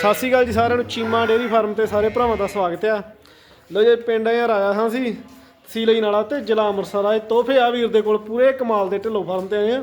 ਸਤਿ ਸ਼੍ਰੀ ਅਕਾਲ ਜੀ ਸਾਰਿਆਂ ਨੂੰ, ਚੀਮਾ ਡੇਅਰੀ ਫਾਰਮ ਤੇ ਸਾਰੇ ਭਰਾਵਾਂ ਦਾ ਸਵਾਗਤ ਆ। ਲੋ ਜੇ, ਪਿੰਡ ਯਾਰ, ਆਇਆ ਹਾਂ ਸੀ ਤਹਿਸੀਲ ਨਾਲਾ ਤੇ ਜ਼ਿਲ੍ਹਾ ਅੰਮ੍ਰਿਤਸਰ ਆਏ ਤੋਹਫੇ ਆ, ਵੀਰ ਦੇ ਕੋਲ ਪੂਰੇ ਕਮਾਲ ਦੇ ਢਿੱਲੋਂ ਫਾਰਮ ਤੇ ਆਏ ਆ।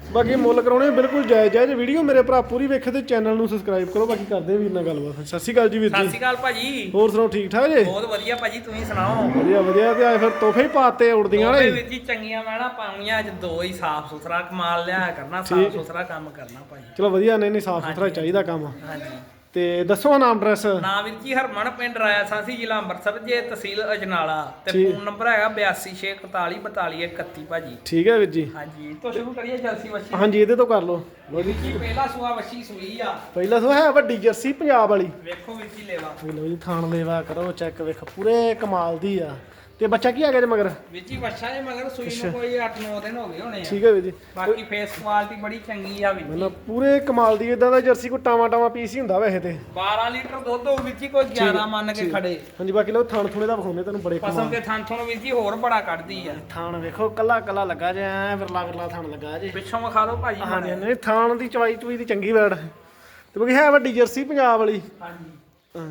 ਬਾਕੀ ਮੁੱਲ ਕਰਾਉਣੇ ਬਿਲਕੁਲ ਜਾਇਜ਼ ਜਾਇਜ਼ ਵੀਡੀਓ ਮੇਰੇ ਭਰਾ ਪੂਰੀ ਵੇਖੋ ਤੇ ਚੈਨਲ ਨੂੰ ਸਬਸਕ੍ਰਾਈਬ ਕਰੋ ਬਾਕੀ ਕਰਦੇ ਆ ਵੀਰ ਨਾਲ ਗੱਲਬਾਤ। ਸਤਿ ਸ਼੍ਰੀ ਅਕਾਲ ਜੀ ਵੀਰ ਸਤਿ ਜੀ ਸ਼੍ਰੀ ਅਕਾਲ ਭਾਜੀ। ਹੋਰ ਸੁਣਾਓ ਠੀਕ ਠਾਕ ਜੀ? ਬਹੁਤ ਵਧੀਆ ਭਾਜੀ ਤੁਸੀਂ ਸੁਣਾਓ? ਵਧੀਆ ਵਧੀਆ ਤੇ ਆਏ ਫਿਰ ਤੋਹਫੇ ਹੀ ਪਾਤੇ ਉੜਦੀਆਂ ਦੋਵੇਂ ਨੇ ਵਿੱਚ ਹੀ ਚੰਗੀਆਂ ਮੈਣਾ ਪਾਉਣੀਆਂ ਅੱਜ ਦੋ ਹੀ ਸਾਫ਼ ਸੁਥਰਾ ਕਮਾਲ ਲਿਆ ਕਰਨਾ ਸਾਫ਼ ਸੁਥਰਾ ਕੰਮ ਕਰਨਾ ਭਾਜੀ। ਚਲੋ ਵਧੀਆ ਨਹੀਂ ਨਹੀਂ ਸਾਫ਼ ਸੁਥਰਾ ਚਾਹੀਦਾ ਕੰਮ। ਹਾਂਜੀ। ਤੇ ਦੱਸੋ ਨਾਮ ਐਡਰੈਸ? ਨਾਮ ਵੀਰ ਜੀ ਹਰਮਨ ਪਿੰਡ ਰਾਇਆ ਸਾਂਸੀ ਜ਼ਿਲ੍ਹਾ ਅੰਮ੍ਰਿਤਸਰ ਜੇ ਤਹਿਸੀਲ ਅਜਨਾਲਾ। ਤੇ ਠੀਕ। ਫੋਨ ਨੰਬਰ ਹੈਗਾ 8264424131 ਭਾਜੀ। ਠੀਕ ਹੈ ਵੀਰ ਜੀ। ਹਾਂਜੀ ਤੋਂ ਸ਼ੁਰੂ ਕਰੀਏ ਜਲਸੀ ਵੱਛੀ। ਹਾਂਜੀ ਇਹਦੇ ਤੋਂ ਕਰ ਲਓ। ਲਓ ਜੀ ਵੀਰ ਜੀ ਪਹਿਲਾ ਸੂਆ ਵੱਛੀ ਸੂਈ ਆ। ਪਹਿਲਾ ਸੋ ਹੈ ਵੱਡੀ ਜਰਸੀ ਪੰਜਾਬ ਵਾਲੀ। ਵੇਖੋ ਵੀਰ ਜੀ ਲੈਵਾ। ਵੀ ਲਓ ਜੀ ਥਾਣ ਲੈਵਾ ਕਰੋ ਚੈੱਕ ਵੇਖ ਪੂਰੇ ਕਮਾਲ ਦੀ ਆ। ਤੇ ਬੱਚਾ ਕੀ ਆ ਗਿਆ ਜੇ ਮਗਰ? ਵੀਰ ਜੀ ਵੱਛਾ ਇਹ ਮਗਰ ਸੂਈ ਨੂੰ ਕੋਈ 8-9 ਦਿਨ ਹੋ ਗਏ ਹੋਣੇ ਆ। ਠੀਕ ਹੈ ਵੀਰ ਜੀ। ਬਾਕੀ ਫੇਸ ਕੁਆਲਿਟੀ ਬੜੀ ਚੰਗੀ ਆ ਵੀਰ ਜੀ। ਮਤਲਬ ਪੂਰੇ ਕਮਾਲ ਦੀ ਇਦਾਂ ਦਾ ਜਰਸੀ ਕੋ ਟਾਵਾ ਟਾਵਾ ਪੀਸ ਹੀ ਹੁੰਦਾ ਵੈਸੇ ਤੇ। 12 ਲੀਟਰ ਦੁੱਧ ਹੋ ਵਿੱਚ ਹੀ ਕੋਈ 11 ਮੰਨ ਕੇ ਖੜੇ। ਹਾਂਜੀ ਬਾਕੀ ਲੋ ਥਾਣ ਥੁਣੇ ਦਾ ਵਿਖਾਉਂਦੇ ਤੁਹਾਨੂੰ ਬੜੇ ਪਸਮ ਕਮਾਲ। ਕੇ ਥਾਂ ਥੋਂ ਵੀਰ ਜੀ ਹੋਰ ਬੜਾ ਕੱਢਦੀ ਆ। ਥਾਣ ਵੇਖੋ ਕੱਲਾ ਕੱਲਾ ਲੱਗਾ ਜੇ ਐ ਵਿਰਲਾ ਵਿਰਲਾ ਥਾਣ ਲੱਗਾ ਜੇ। ਪਿੱਛੋਂ ਵਿਖਾ ਦਿਓ ਭਾਜੀ ਹਾਂਜੀ ਨਹੀਂ ਥਾਣ ਦੀ ਚਵਾਈ ਚੁਈ ਦੀ ਚੰਗੀ ਵੈੜ। ਤੇ ਬਾਕੀ ਹੈ ਵੱਡੀ ਜਰਸੀ ਪੰਜਾਬ ਵਾਲੀ। ਹਾਂਜੀ। ਹਾਂ।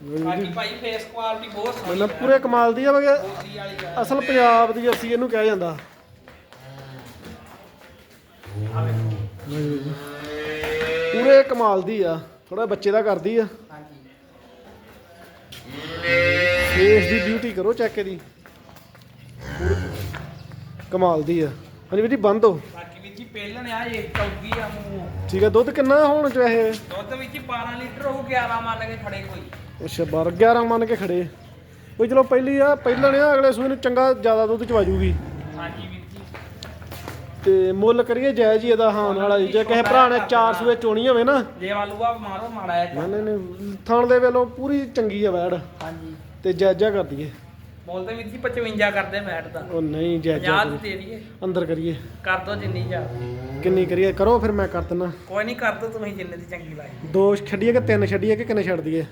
ਬਾਕੀ ਭਾਈ ਫੇਸ ਕੁਆਲਿਟੀ ਬਹੁਤ ਸੋਹਣੀ ਮਤਲਬ ਪੂਰੇ ਕਮਾਲ ਦੀ ਆ ਵਾਲੀ ਆ। ਅਸਲ ਪੰਜਾਬ ਦੀ ਜਰਸੀ ਇਹਨੂੰ ਕਿਹਾ ਜਾਂਦਾ। ਆ ਵੇਖੋ। ਪੂਰੇ ਕਮਾਲ ਦੀ ਆ ਥੋੜਾ ਬੱਚੇ ਦਾ ਕਰਦੀ ਆ। ਹਾਂਜੀ। ਫੇਸ ਦੀ ਬਿਊਟੀ ਕਰੋ ਚੈੱਕ ਇਹਦੀ। ਕਮਾਲ ਦੀ ਆ। ਹਾਂਜੀ ਵੀਰ ਜੀ ਬੰਦ ਹੋ। ਬਾਕੀ ਵੀਰ ਜੀ ਪਹਿਲਣ ਆ ਇਹ ਚੌਗੀ ਆ ਮੂੰਹ। ਠੀਕ ਆ ਦੁੱਧ ਕਿੰਨਾ ਹੁਣ ਚ ਇਹ ਦੁੱਧ ਵਿੱਚ ਹੀ 12 ਲੀਟਰ ਹੋ 11 ਮੰਨ ਕੇ ਖੜੇ ਕੋਈ। ਅੱਛਾ 12 11 ਮੰਨ ਕੇ ਖੜੇ। ਕੋਈ ਚਲੋ ਪਹਿਲੀ ਆ ਪਹਿਲਾਂ ਨੇ ਅਗਲੇ ਸੂਏ ਨੂੰ ਚੰਗਾ ਜ਼ਿਆਦਾ ਦੁੱਧ ਚਵਾ ਜੂਗੀ ਹਾਂਜੀ ਵੀਰ ਜੀ ਤੇ ਮੁੱਲ ਕਰੀਏ ਜਾਇਜ਼ ਹੀ ਇਹਦਾ ਹਾਂ ਵਾਲਾ ਜੇ ਕਿਸੇ ਭਰਾ ਨੇ ਚਾਰ ਸੂਏ ਚੋਣੀ ਹੋਵੇ ਨਾ। ਜੇ ਆਲੂਆ ਮਾਰੋ ਮਾੜਾ ਜਿਹਾ ਨਹੀਂ ਨਹੀਂ ਥਣ ਦੇ ਵੇਲੋਂ ਪੂਰੀ ਚੰਗੀ ਆ ਵੈੜ। ਹਾਂਜੀ। ਤੇ ਜਾਇਜ਼ਾ ਕਰ ਦਈਏ। ਬੋਲਦੇ ਵੀਰ ਜੀ 55 ਕਰਦੇ ਮੈਟ ਦਾ ਉਹ ਨਹੀਂ ਜਾਇਜ਼ਾ 50 ਦੇ ਦਈਏ। ਅੰਦਰ ਕਰੀਏ। ਕਰ ਦੋ ਜਿੰਨੀ ਜਾ। ਕਿੰਨੀ ਕਰੀਏ? ਕਰੋ ਫਿਰ ਮੈਂ ਕਰ ਦਿੰਦਾ। ਕੋਈ ਨਹੀਂ ਕਰ ਦੋ ਤੁਸੀਂ ਜਿੰਨੇ ਦੀ ਚੰਗੀ ਲਾਈ। ਦੋ ਛੱਡੀਏ ਕਿ ਤਿੰਨ ਛੱਡੀਏ ਕਿ ਕਿੰਨੇ ਛੱਡ ਦਈਏ?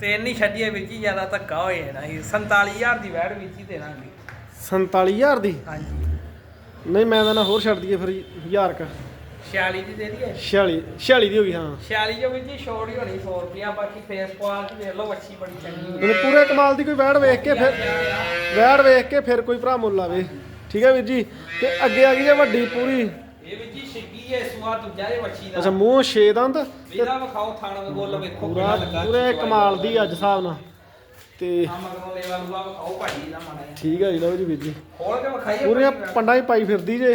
ਤੇ ਇੰਨੀ ਛੱਡੀਏ ਵੀਰ ਜੀ ਜ਼ਿਆਦਾ ਧੱਕਾ ਹੋ ਜਾਣਾ ਸੀ। 47000 ਦੀ ਵੈੜ ਵਿੱਚ ਹੀ ਦੇਣਾਗੇ 47000 ਦੀ? ਹਾਂਜੀ। ਨਹੀਂ ਮੈਂ ਤਾਂ ਨਾ ਹੋਰ ਛੱਡ ਦਈਏ ਫਿਰ 1000 ਕ। 46 ਦੀ ਦੇ ਦਈਏ? 46 46 ਦੀ ਹੋ ਗਈ ਹਾਂ। 46 ਜੋ ਵੀਰ ਜੀ ਛੋੜ ਹੀ ਹੋਣੀ 100 ਰੁਪਿਆ ਬਾਕੀ ਫੇਸ ਕੁਆਲਿਟੀ ਦੇਖ ਲਓ ਵੱਛੀ ਬੜੀ ਚੰਗੀ ਮੈਨੂੰ ਪੂਰੇ ਕਮਾਲ ਦੀ ਕੋਈ ਵੈੜ ਵੇਖ ਕੇ ਫਿਰ ਵੈੜ ਵੇਖ ਕੇ ਫਿਰ ਕੋਈ ਭਰਾ ਮੁੱਲ ਲਾਵੇ ਠੀਕ ਹੈ ਵੀਰ ਜੀ? ਤੇ ਅੱਗੇ ਆ ਗਈ ਜੇ ਵੱਡੀ ਪੂਰੀ। ਇਹ ਵੀਰ ਜੀ ਛਿੱਗੀ ਹੈ ਸੁਆ ਦੂਜਾ ਇਹ ਵੱਛੀ ਦਾ। ਅੱਛਾ ਮੂੰਹ ਛੇ ਦੰਦ ਵੀਰਾ ਵਿਖਾਓ ਥਾਣਾ ਗੋਲ ਵੇਖੋ ਪੂਰਾ ਕਿੰਨਾ ਲੱਗਾ। ਪੂਰੇ ਕਮਾਲ ਦੀ ਅੱਜ ਹਿਸਾਬ ਨਾਲ। ਤੇ ਆ ਮਗਰੋਂ ਲੈਵਾ ਲੂਆ ਵਿਖਾਓ ਭਾਜੀ ਦਾ ਮਾੜਾ ਜਿਹਾ। ਠੀਕ ਹੈ ਜੀ ਲਓ ਜੀ ਵੀਰ ਜੀ। ਖੋਲ ਕੇ ਵਿਖਾਈਏ ਪੂਰੀਆਂ ਭਾਜੀ ਵੈੜ। ਪੰਡਾਂ ਹੀ ਪਾਈ ਫਿਰਦੀ ਜੇ।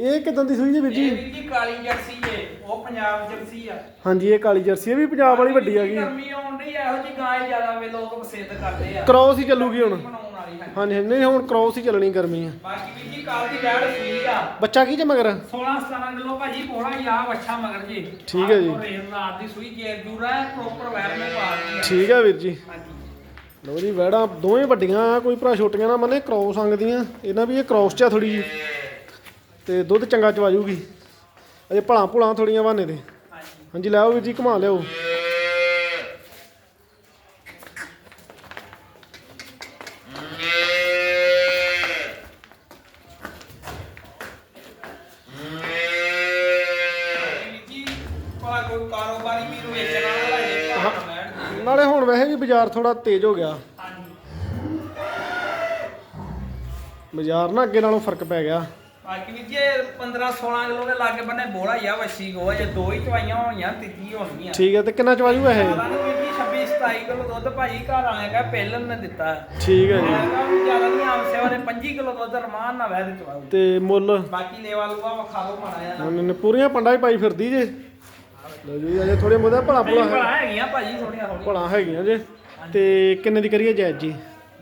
ਇਹ ਕਿਦਾਂ ਦੀ ਸੂਈ ਜੀ ਵੀਰ ਇਹ ਜੀ ਵੀਰ ਜੀ ਕਾਲੀ ਜਰਸੀ ਏ ਉਹ ਪੰਜਾਬ ਜਰਸੀ ਆ। ਹਾਂਜੀ ਇਹ ਕਾਲੀ ਜਰਸੀ ਇਹ ਵੀ ਪੰਜਾਬ ਵਾਲੀ ਵੱਡੀ ਹੈਗੀ ਗਰਮੀ ਆਉਣ ਡਈ ਇਹੋ ਜੀ ਗਾਂ ਹੀ ਜ਼ਿਆਦਾ ਵੇ ਲੋਕ ਪਸੰਦ ਕਰਦੇ ਆ। ਕ੍ਰੋਸ ਹੀ ਚੱਲੂਗੀ ਹੁਣ। ਬਣਾਉਣ ਵਾਲੀ ਹੈ। ਹਾਂਜੀ ਹਾਂਜੀ, ਨਹੀਂ ਹੁਣ ਕ੍ਰੋਸ ਹੀ ਚੱਲਣੀ ਗਰਮੀ ਆ। ਬਾਕੀ ਜੀ ਕਾਲ ਦੀ ਵੈੜ ਸੂਈ ਆ। ਬੱਚਾ ਕੀ ਜੇ ਮਗਰ? 16 17 ਕਿਲੋ ਭਾਜੀ ਹੀ ਆ ਵੱਛਾ ਮਗਰ ਜੀ। ਠੀਕ ਹੈ ਜੀ। ਆਹ ਰੇਲ ਰਾਤ ਦੀ ਸੂਈ ਜੇਰ ਜੂਰਾ ਹੈ ਪ੍ਰੋਪਰ ਵੈਰ ਨੇ ਪਾ ਦਿੱਤੀ ਆ। ਠੀਕ ਹੈ ਵੀਰ ਜੀ। ਹਾਂਜੀ। ਲਓ ਜੀ ਵੈੜਾਂ ਦੋਵੇਂ ਵੱਡੀਆਂ ਆ ਕੋਈ ਭਰਾ ਛੋਟੀਆਂ ਨਾ ਮੰਨੇ ਕ੍ਰੋਸ ਅੰਗਦੀਆਂ ਇਹਨਾਂ ਵੀ ਇਹ ਕ੍ਰੋਸ ਚ ਆ ਥੋੜੀ ਜੀ ਤੇ ਦੁੱਧ ਚੰਗਾ ਚਵਾ ਜੂਗੀ ਅਜੇ ਭਲਾਂ ਭੁਲਾਂ ਥੋੜੀਆਂ ਬਹਾਨੇ ਤੇ ਹਾਂਜੀ। ਹਾਂਜੀ ਲੈ ਆਓ ਵੀਰ ਜੀ ਘੁਮਾ ਲਿਆਓ ਵੀਰ ਜੀ ਭਲਾ ਕੋਈ ਕਾਰੋਬਾਰੀ ਵੀਰ ਵੇਚਣ ਵਾਲਾ ਲੈ ਜੇ ਭਾਵੇਂ ਵੈੜ ਦੀ। ਨਾਲੇ ਹੁਣ ਵੈਸੇ ਵੀ ਬਾਜ਼ਾਰ ਥੋੜਾ ਤੇਜ਼ ਹੋ ਗਿਆ। ਹਾਂਜੀ ਬਾਜ਼ਾਰ ਨਾ ਅੱਗੇ ਨਾਲੋਂ ਫ਼ਰਕ ਪੈ ਗਿਆ। ਬਾਕੀ ਵੀ ਜੇ 15 16 ਕਿਲੋ ਦੇ ਲਾਗੇ ਬੰਨੇ ਬੋਲਾ ਹੀ ਆ ਵੱਛੀ ਗੋ ਜੇ ਦੋ ਹੀ ਚਵਾਈਆਂ ਹੋਈਆਂ ਤੀਜੀ ਹੋਣਗੀਆਂ ਠੀਕ ਹੈ ਤੇ ਕਿੰਨਾ ਚਵਾ ਜੂ ਇਹ ਸਾਰਾ ਨੂੰ ਵੀਰ ਜੀ 26 27 ਕਿਲੋ ਦੁੱਧ ਭਾਜੀ ਘਰ ਆਇਆ ਕਾ ਪਹਿਲਨ ਨੇ ਦਿੱਤਾ। ਠੀਕ ਹੈ ਜੀ। ਵੀ ਜ਼ਿਆਦਾ ਨਹੀਂ ਆਮ ਸੇਵਾ ਦੇ 25 ਕਿਲੋ ਦੁੱਧ ਰਮਾਨ ਨਾ ਵਹਿ ਦੇ ਚਵਾਉ ਤੇ ਮੁੱਲ? ਬਾਕੀ ਲੇਵਾ ਲੂਆ ਵਿਖਾ ਲਓ ਮਾੜਾ ਜਿਹਾ। ਪੂਰੀਆਂ ਪੰਡਾਂ ਹੀ ਪਾਈ ਫਿਰਦੀ ਜੇ। ਲਓ ਜੀ ਅਜੇ ਥੋੜੇ ਬਹੁਤਾ ਭਲਾ ਭੁਲਾ ਨਹੀਂ ਹੈ। ਭਲਾ ਹੈਗੀਆਂ ਭਾਜੀ ਥੋੜੀਆਂ ਥੋੜੀਆਂ ਭਲਾ ਹੈਗੀਆਂ ਜੇ। ਤੇ ਕਿੰਨੇ ਦੀ ਕਰੀਏ ਜਾਇਜ਼ ਜੀ?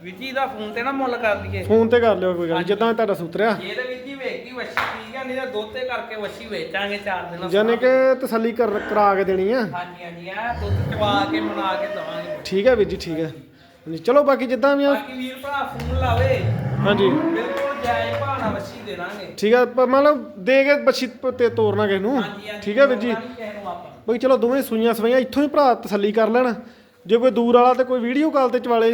ਵੀਰ ਜੀ ਦਾ ਫੋਨ ਤੇ ਨਾ ਮੁੱਲ ਕਰ ਲਈਏ। ਫੋਨ ਤੇ ਕਰ ਲਿਓ ਕੋਈ ਗੱਲ ਜਿੱਦਾਂ ਤੁਹਾਡਾ ਸੂਤਰਿਆ। ਇਹਦੇ ਵਿੱਚ ਹੀ ਵੇਖੀ ਵੱਛੀ ਠੀਕ ਆ ਨਹੀਂ ਤਾਂ ਦੁੱਧ ਤੇ ਕਰਕੇ ਵੱਛੀ ਵੇਚਾਂਗੇ ਚਾਰ ਦਿਨਾਂ ਯਾਨੀ ਕਿ ਤਸੱਲੀ ਕਰ ਕਰਾ ਕੇ ਦੇਣੀ ਆ। ਹਾਂਜੀ ਹਾਂਜੀ ਆ ਦੁੱਧ ਚਵਾ ਕੇ ਮਨਾ ਕੇ ਦਵਾਂਗੇ। ਠੀਕ ਹੈ ਵੀਰ ਜੀ ਠੀਕ ਹੈ ਹਾਂਜੀ ਚਲੋ ਬਾਕੀ ਜਿੱਦਾਂ ਵੀ ਆ। ਬਾਕੀ ਵੀਰ ਭਰਾ ਫੋਨ ਲਾਵੇ। ਹਾਂਜੀ। ਬਿਲਕੁਲ ਜਾਇਜ਼ ਭਾਣਾ ਵੱਛੀ ਦੇ ਦਾਂਗੇ ਠੀਕ ਹੈ ਪ- ਮਤਲਬ ਦੇ ਕੇ ਬੱਚੀ ਤੇ ਤੋਰਨਾ ਕਿਸ ਨੂੰ? ਹਾਂਜੀ ਹਾਂਜੀ ਠੀਕ ਹੈ ਵੀਰ ਜੀ। ਤੋੜਨਾ ਨੀ ਕਿਸੇ ਨੂੰ ਆਪਾਂ। ਬਈ ਚਲੋ ਦੋਵੇਂ ਸੂਈਆਂ ਸਵਾਈਆਂ ਇੱਥੋਂ ਹੀ ਭਰਾ ਤਸੱਲੀ ਕਰ ਲੈਣ। ਜੇ ਕੋਈ ਦੂਰ ਵਾਲਾ ਤੇ ਕੋਈ ਵੀਡੀਓ ਕਾਲ ਤੇ ਚਵਾਲੇ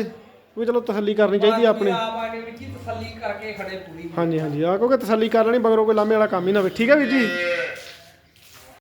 ਵੀ ਚਲੋ ਤਸੱਲੀ ਕਰਨੀ ਚਾਹੀਦੀ ਆ ਆਪਣੀ। ਆਪ ਆ ਕੇ ਵਿੱਚ ਹੀ ਤਸੱਲੀ ਕਰਕੇ ਖੜੇ ਪੂਰੀ। ਹਾਂਜੀ ਹਾਂਜੀ ਆ ਕਿਉਂਕਿ ਤਸੱਲੀ ਕਰ ਲੈਣੀ ਮਗਰੋਂ ਕੋਈ ਲਾਮੇ ਵਾਲਾ ਕੰਮ ਹੀ ਨਾ ਹੋਵੇ। ਠੀਕ ਹੈ ਵੀਰ ਜੀ?